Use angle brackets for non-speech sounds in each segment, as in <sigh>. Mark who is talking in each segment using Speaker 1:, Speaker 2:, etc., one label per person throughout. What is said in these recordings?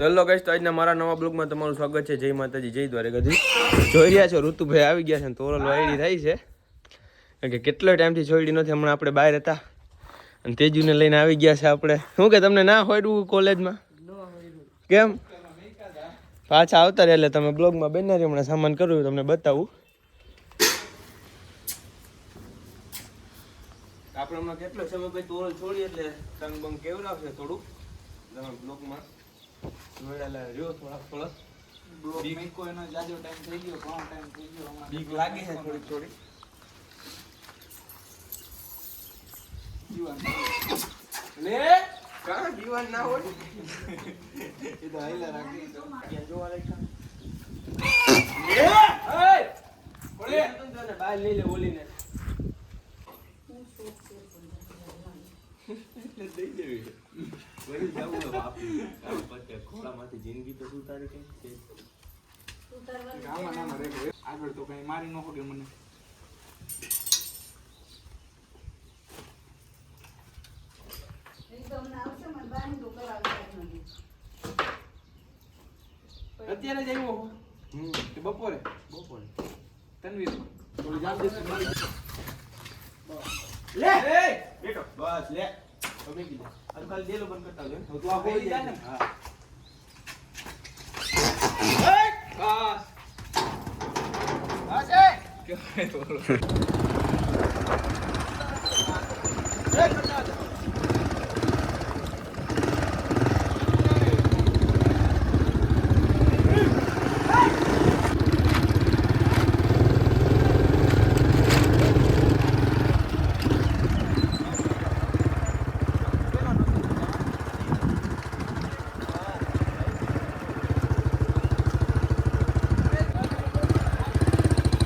Speaker 1: Hello guys તો આજના મારા નવા બ્લોગમાં તમારું સ્વાગત છે. જય માતાજી જય દ્વારકાધી જોઈ રહ્યા છો ઋતુભાઈ આવી ગયા છે તોરલ વાયડી થાય છે. કારણ કે કેટલો ટાઈમથી છોડી નથી હમણાં આપણે બહાર હતા. અને તેજુને લઈને આવી ગયા છે આપણે. શું કે તમને ના હોયડું કોલેજમાં? કેમ? પાછા આવતા રહે એટલે તમે બ્લોગમાં બેનારી હમણાં સામાન કર્યું તમને બતાવું. આપણે હમણાં કેટલો સમય પછી તોરલ છોડી એટલે તંગ બંગ કેવડાવશે થોડુંક. તમે બ્લોગમાં. જોયેલા રહ્યો થોડાક
Speaker 2: બ્લોક
Speaker 1: બીક-
Speaker 2: મેકો એનો જાજો ટાઈમ થઈ ગયો ઘણો ટાઈમ થઈ ગયો
Speaker 1: બીક લાગે છે થોડીક થોડી
Speaker 2: જીવન
Speaker 1: લે? કાં દીવાન ના હોય? <laughs>
Speaker 2: એ તો હાઈલા રાખી. તો
Speaker 1: ક્યાં જોવા લાગ્યા? લે! એય! ઓલે! તને બહાર લઈ લે ઓલીને. દઈ દેવી. વળી જાવું ને બાપ. ખોળામાંથી જિંદગી તો શું તારી કઈ છે?
Speaker 2: આમાં ને આમાં રહેલો. આગળ તો કઈ મારી ન શકે મને અત્યારે જ આવ્યો બપોરે
Speaker 1: બપોરે.
Speaker 2: તનવીર થોડું જલ્દી
Speaker 1: લે! બસ, લે. હવે કીધું. આ તો ખાલી ડેલો બંધ કરતા ને. હવે તું આ હોઈ જાય ને. હા.
Speaker 2: બસ
Speaker 1: બસ, એ!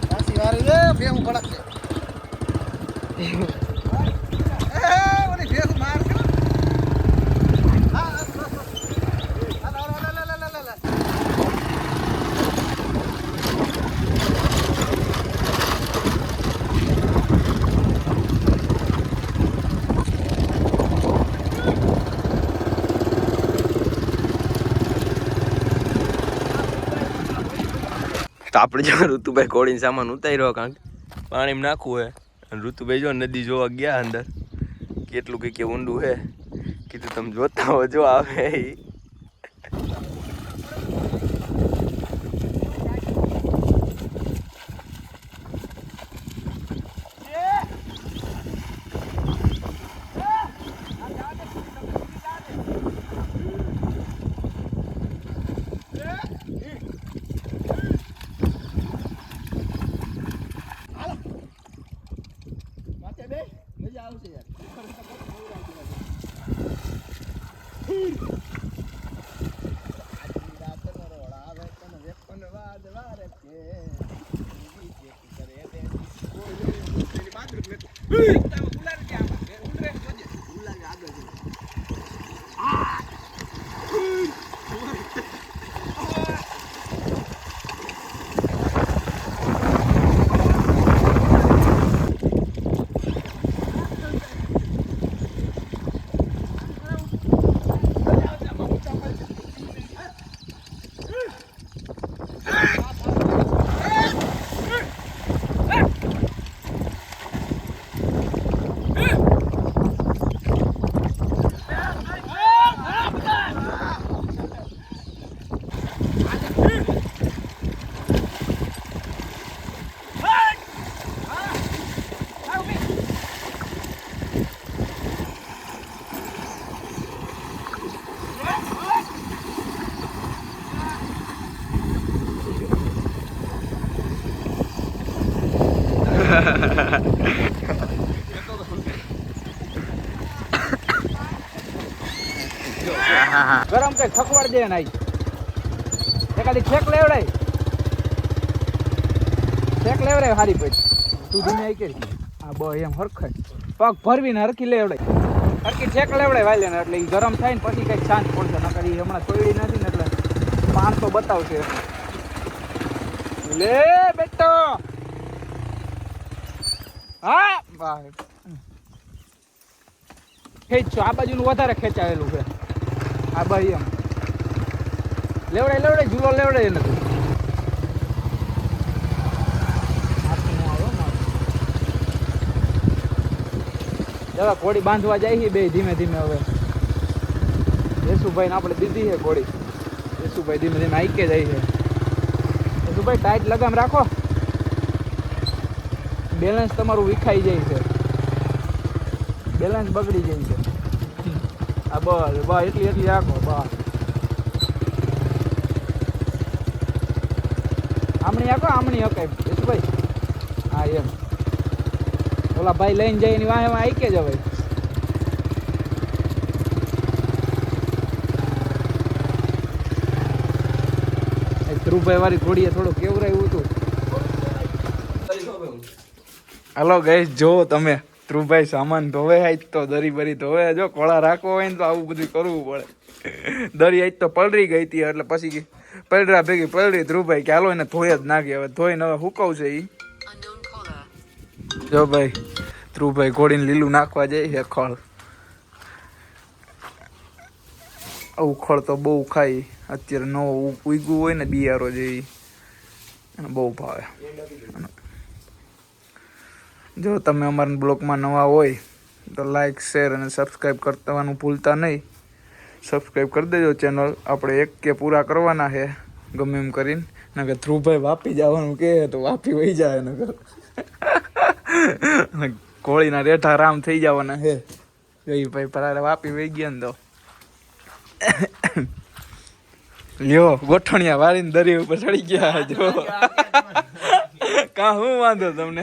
Speaker 3: પાછી વારી લે ભેહું કડક છે એ ઓલી ભેહું માર કે હા હા, બસ, બસ. હાલો, હાલો, હાલો, હાલો, હાલો, હાલો.
Speaker 1: તો આપણે જો ઋતુભાઈ કોળીને સામાન ઉતાર્યો કારણ કે પાણીમાં નાખવું હે. અને ઋતુભાઈ જો નદી જોવા ગયા અંદર. કેટલું કંઈક ઊંડું હે. કીધું, તમે જોતા હો, જો આવે
Speaker 2: ગરમ કઈ થકવાડ દે નાઈ. એકાદી છેક લેવડાય. છેક લેવડાય હારી પછી તું ધીમે આઈ કે હા બ એમ હરખાય પગ ભરવીને હરખી લેવડાય. હરખી છેક લેવડાય વાલે એટલે એ ગરમ થાય ને પછી કંઈક શાંત પડશે. નકર કરી હમણાં સોયડી નથી ને એટલે પાણ તો બતાવશે. લે બેટો. હા. ભાઈ ખેંચો. આ બાજુનું વધારે ખેંચાયેલું છે. આ ભાઈ એમ.
Speaker 4: લેવડે લેવડે ઝૂલો લેવડાય એને. ચાલો ઘોડી બાંધવા જાય છે બે ધીમે ધીમે હવે. યેસુભાઈ ને આપણે દીધી છે ઘોડી. યેસુભાઈ ધીમે ધીમે આઈકે જાય છે. યેસુભાઈ ટાઈટ લગામ રાખો. બેલેન્સ તમારું વિખાઈ જાય છે. બેલેન્સ બગડી જાય છે. આ બસ બસ, એટલી એટલી રાખો, બસ. આમણી આખો, આમણી હકાય ભાઈ? હા, એમ. ઓલા ભાઈ લઈને જાય એની વાહે વાહ આઈકે જ ભાઈ ધ્રુવભાઈ વાળી ઘોડીએ થોડું કેવરાયું હતું. હાલો ગઈ જો તમે. ધ્રુવભાઈ સામાન ધોવે આજ તો દરી બરી ધોવે. જો કોળા રાખવો હોય ને તો આવું બધું કરવું પડે. દરી આજ તો પલરી ગઈ હતી એટલે પછી પલરા ભેગી પલરી ધ્રુવભાઈ કે હાલો એને ધોઈ જ નાખી હવે ધોઈને હવે હુકવશે ઈ.
Speaker 5: Unknown
Speaker 4: જો ભાઈ, ધ્રુવભાઈ ઘોડીને લીલું નાખવા જાય છે ખળ. આવું ખળ તો બહુ ખાઈ અત્યારે નવો ઉગ્યું હોય ને બિયારો જે અને બહુ ભાવે. જો તમે અમારા બ્લોગમાં નવા હોય તો લાઈક શેર અને સબસ્ક્રાઈબ કરવાનું ભૂલતા નહીં. સબસ્ક્રાઈબ કરી દેજો ચેનલ આપણે એક કે પૂરા કરવાના છે ગમે એમ કરીને. નકર ધ્રુવભાઈ વાપી જવાનું કહે તો વાપી વહી જાય નકર. કોળીના રેઠા રામ થઈ જવાના હે જોઈ ભાઈ પરારે વાપી વહી ગયા ને તો. લ્યો ગોઠણિયા વાળીને દરિયા ઉપર ચડી ગયા. જો. કા હું વાંધો તમને?